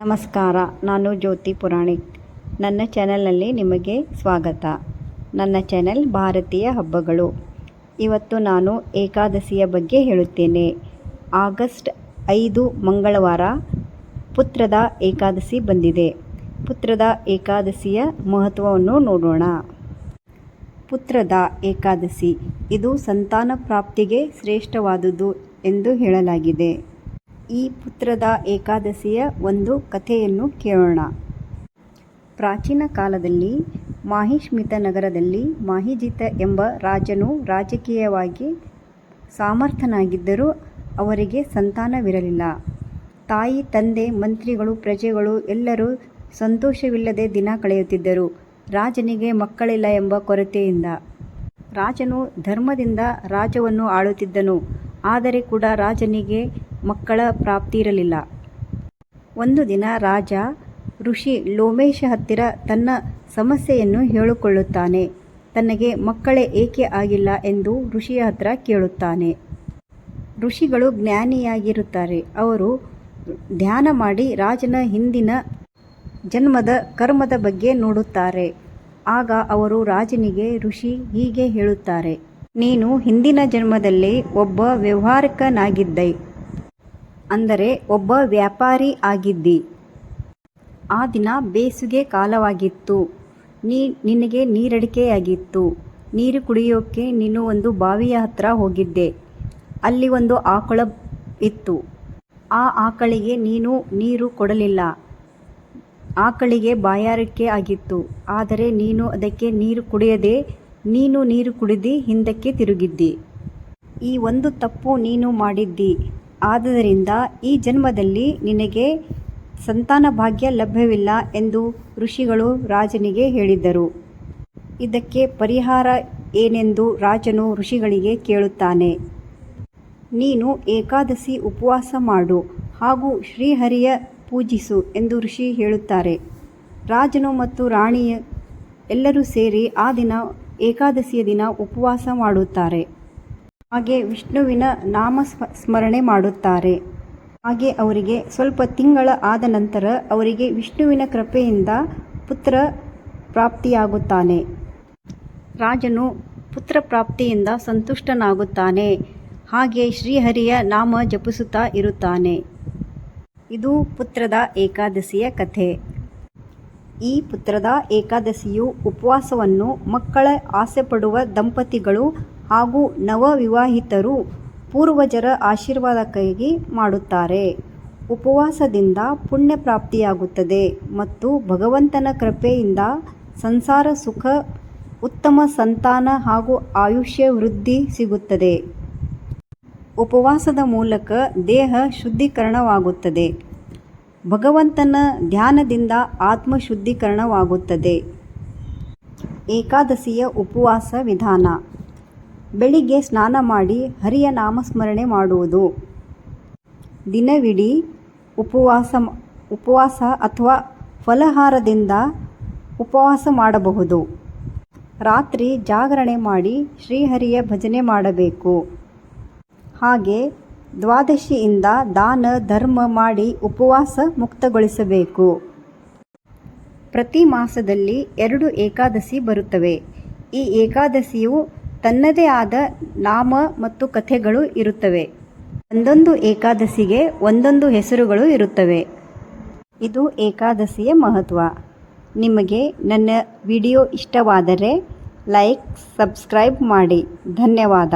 ನಮಸ್ಕಾರ, ನಾನು ಜ್ಯೋತಿ ಪುರಾಣಿಕ್. ನನ್ನ ಚಾನೆಲ್ನಲ್ಲಿ ನಿಮಗೆ ಸ್ವಾಗತ. ನನ್ನ ಚಾನೆಲ್ ಭಾರತೀಯ ಹಬ್ಬಗಳು. ಇವತ್ತು ನಾನು ಏಕಾದಶಿಯ ಬಗ್ಗೆ ಹೇಳುತ್ತೇನೆ. ಆಗಸ್ಟ್ ಐದು ಮಂಗಳವಾರ ಪುತ್ರದ ಏಕಾದಶಿ ಬಂದಿದೆ. ಪುತ್ರದ ಏಕಾದಶಿಯ ಮಹತ್ವವನ್ನು ನೋಡೋಣ. ಪುತ್ರದ ಏಕಾದಶಿ, ಇದು ಸಂತಾನ ಪ್ರಾಪ್ತಿಗೆ ಶ್ರೇಷ್ಠವಾದುದು ಎಂದು ಹೇಳಲಾಗಿದೆ. ಈ ಪುತ್ರದ ಏಕಾದಶಿಯ ಒಂದು ಕಥೆಯನ್ನು ಕೇಳೋಣ. ಪ್ರಾಚೀನ ಕಾಲದಲ್ಲಿ ಮಾಹಿಷ್ಮಿತ ನಗರದಲ್ಲಿ ಮಾಹಿಜಿತ ಎಂಬ ರಾಜನು ರಾಜಕೀಯವಾಗಿ ಸಾಮರ್ಥನಾಗಿದ್ದರೂ ಅವರಿಗೆ ಸಂತಾನವಿರಲಿಲ್ಲ. ತಾಯಿ, ತಂದೆ, ಮಂತ್ರಿಗಳು, ಪ್ರಜೆಗಳು ಎಲ್ಲರೂ ಸಂತೋಷವಿಲ್ಲದೆ ದಿನ ಕಳೆಯುತ್ತಿದ್ದರು. ರಾಜನಿಗೆ ಮಕ್ಕಳಿಲ್ಲ ಎಂಬ ಕೊರತೆಯಿಂದ ರಾಜನು ಧರ್ಮದಿಂದ ರಾಜ್ಯವನ್ನು ಆಳುತ್ತಿದ್ದನು. ಆದರೆ ಕೂಡ ರಾಜನಿಗೆ ಮಕ್ಕಳ ಪ್ರಾಪ್ತಿ ಇರಲಿಲ್ಲ. ಒಂದು ದಿನ ರಾಜ ಋಷಿ ಲೋಮೇಶ ಹತ್ತಿರ ತನ್ನ ಸಮಸ್ಯೆಯನ್ನು ಹೇಳಿಕೊಳ್ಳುತ್ತಾನೆ. ತನಗೆ ಮಕ್ಕಳೇ ಏಕೆ ಆಗಿಲ್ಲ ಎಂದು ಋಷಿಯ ಹತ್ರ ಕೇಳುತ್ತಾನೆ. ಋಷಿಗಳು ಜ್ಞಾನಿಯಾಗಿರುತ್ತಾರೆ. ಅವರು ಧ್ಯಾನ ಮಾಡಿ ರಾಜನ ಹಿಂದಿನ ಜನ್ಮದ ಕರ್ಮದ ಬಗ್ಗೆ ನೋಡುತ್ತಾರೆ. ಆಗ ಅವರು ರಾಜನಿಗೆ, ಋಷಿ, ಹೀಗೆ ಹೇಳುತ್ತಾರೆ. ನೀನು ಹಿಂದಿನ ಜನ್ಮದಲ್ಲಿ ಒಬ್ಬ ವ್ಯವಹಾರಕನಾಗಿದ್ದೆ. ಅಂದರೆ ಒಬ್ಬ ವ್ಯಾಪಾರಿ ಆಗಿದ್ದಿ. ಆ ದಿನ ಬೇಸಿಗೆ ಕಾಲವಾಗಿತ್ತು. ನೀ, ನಿನಗೆ ನೀರಡಿಕೆಯಾಗಿತ್ತು. ನೀರು ಕುಡಿಯೋಕ್ಕೆ ನೀನು ಒಂದು ಬಾವಿಯ ಹತ್ರ ಹೋಗಿದ್ದೆ. ಅಲ್ಲಿ ಒಂದು ಆಕಳ ಇತ್ತು. ಆ ಆಕಳಿಗೆ ನೀನು ನೀರು ಕೊಡಲಿಲ್ಲ. ಆಕಳಿಗೆ ಬಾಯಾರಿಕೆ ಆಗಿತ್ತು. ಆದರೆ ನೀನು ಅದಕ್ಕೆ ನೀರು ಕುಡಿಯದೆ ನೀನು ನೀರು ಕುಡಿದು ಹಿಂದಕ್ಕೆ ತಿರುಗಿದ್ದಿ. ಈ ಒಂದು ತಪ್ಪು ನೀನು ಮಾಡಿದ್ದಿ. ಆದುದರಿಂದ ಈ ಜನ್ಮದಲ್ಲಿ ನಿನಗೆ ಸಂತಾನ ಭಾಗ್ಯ ಲಭ್ಯವಿಲ್ಲ ಎಂದು ಋಷಿಗಳು ರಾಜನಿಗೆ ಹೇಳಿದ್ದರು. ಇದಕ್ಕೆ ಪರಿಹಾರ ಏನೆಂದು ರಾಜನು ಋಷಿಗಳಿಗೆ ಕೇಳುತ್ತಾನೆ. ನೀನು ಏಕಾದಶಿ ಉಪವಾಸ ಮಾಡು ಹಾಗೂ ಶ್ರೀಹರಿಯ ಪೂಜಿಸು ಎಂದು ಋಷಿ ಹೇಳುತ್ತಾರೆ. ರಾಜನು ಮತ್ತು ರಾಣಿಯ ಎಲ್ಲರೂ ಸೇರಿ ಆ ದಿನ ಏಕಾದಶಿಯ ದಿನ ಉಪವಾಸ ಮಾಡುತ್ತಾರೆ. ಹಾಗೆ ವಿಷ್ಣುವಿನ ನಾಮ ಸ್ಮ, ಸ್ಮರಣೆ ಮಾಡುತ್ತಾರೆ. ಹಾಗೆ ಅವರಿಗೆ ಸ್ವಲ್ಪ ತಿಂಗಳ ಆದ ನಂತರ ಅವರಿಗೆ ವಿಷ್ಣುವಿನ ಕೃಪೆಯಿಂದ ಪುತ್ರ ಪ್ರಾಪ್ತಿಯಾಗುತ್ತಾನೆ. ರಾಜನು ಪುತ್ರ ಪ್ರಾಪ್ತಿಯಿಂದ ಸಂತುಷ್ಟನಾಗುತ್ತಾನೆ. ಹಾಗೆ ಶ್ರೀಹರಿಯ ನಾಮ ಜಪಿಸುತ್ತಾ ಇರುತ್ತಾನೆ. ಇದು ಪುತ್ರದ ಏಕಾದಶಿಯ ಕಥೆ. ಈ ಪುತ್ರದ ಏಕಾದಶಿಯು ಉಪವಾಸವನ್ನು ಮಕ್ಕಳ ಆಸೆಪಡುವ ದಂಪತಿಗಳು ಹಾಗೂ ನವವಿವಾಹಿತರು ಪೂರ್ವಜರ ಆಶೀರ್ವಾದಕ್ಕಾಗಿ ಮಾಡುತ್ತಾರೆ. ಉಪವಾಸದಿಂದ ಪುಣ್ಯ ಪ್ರಾಪ್ತಿಯಾಗುತ್ತದೆ ಮತ್ತು ಭಗವಂತನ ಕೃಪೆಯಿಂದ ಸಂಸಾರ ಸುಖ, ಉತ್ತಮ ಸಂತಾನ ಹಾಗೂ ಆಯುಷ್ಯ ವೃದ್ಧಿ ಸಿಗುತ್ತದೆ. ಉಪವಾಸದ ಮೂಲಕ ದೇಹ ಶುದ್ಧೀಕರಣವಾಗುತ್ತದೆ. ಭಗವಂತನ ಧ್ಯಾನದಿಂದ ಆತ್ಮ ಶುದ್ಧೀಕರಣವಾಗುತ್ತದೆ. ಏಕಾದಶಿಯ ಉಪವಾಸ ವಿಧಾನ. ಬೆಳಿಗ್ಗೆ ಸ್ನಾನ ಮಾಡಿ ಹರಿಯ ನಾಮಸ್ಮರಣೆ ಮಾಡುವುದು. ದಿನವಿಡೀ ಉಪವಾಸ ಉಪವಾಸ ಅಥವಾ ಫಲಹಾರದಿಂದ ಉಪವಾಸ ಮಾಡಬಹುದು. ರಾತ್ರಿ ಜಾಗರಣೆ ಮಾಡಿ ಶ್ರೀಹರಿಯ ಭಜನೆ ಮಾಡಬೇಕು. ಹಾಗೆ ದ್ವಾದಶಿಯಿಂದ ದಾನ, ಧರ್ಮ ಮಾಡಿ ಉಪವಾಸ ಮುಕ್ತಗೊಳಿಸಬೇಕು. ಪ್ರತಿ ಮಾಸದಲ್ಲಿ ಎರಡು ಏಕಾದಶಿ ಬರುತ್ತವೆ. ಈ ಏಕಾದಶಿಯು ತನ್ನದೇ ಆದ ನಾಮ ಮತ್ತು ಕಥೆಗಳು ಇರುತ್ತವೆ. ಒಂದೊಂದು ಏಕಾದಶಿಗೆ ಒಂದೊಂದು ಹೆಸರುಗಳು ಇರುತ್ತವೆ. ಇದು ಏಕಾದಶಿಯ ಮಹತ್ವ. ನಿಮಗೆ ನನ್ನ ವಿಡಿಯೋ ಇಷ್ಟವಾದರೆ ಲೈಕ್, ಸಬ್ಸ್ಕ್ರೈಬ್ ಮಾಡಿ. ಧನ್ಯವಾದ.